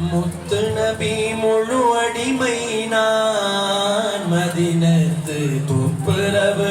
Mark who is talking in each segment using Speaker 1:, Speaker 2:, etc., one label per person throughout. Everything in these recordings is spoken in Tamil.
Speaker 1: முத்து நபி முழு அடிமை நான் மதினத்து துப்புரவு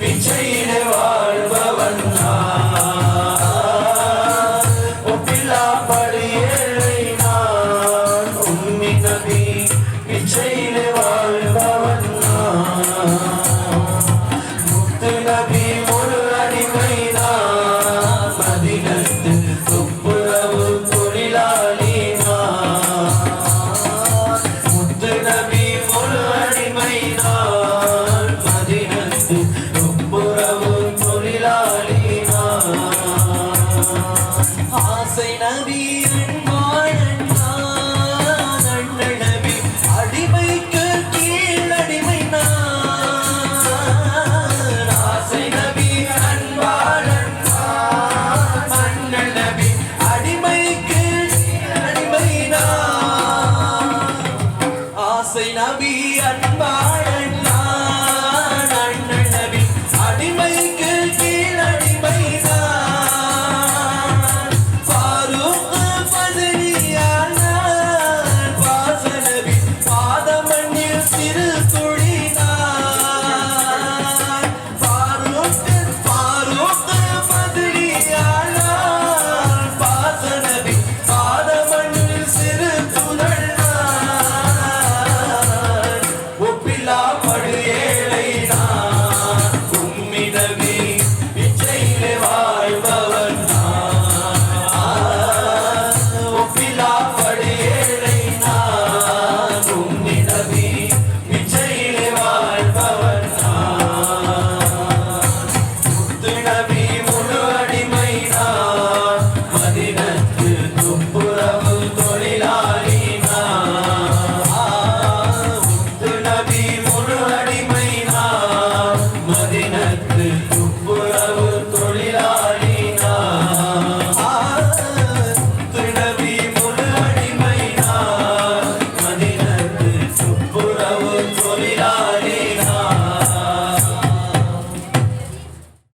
Speaker 1: பிச்சை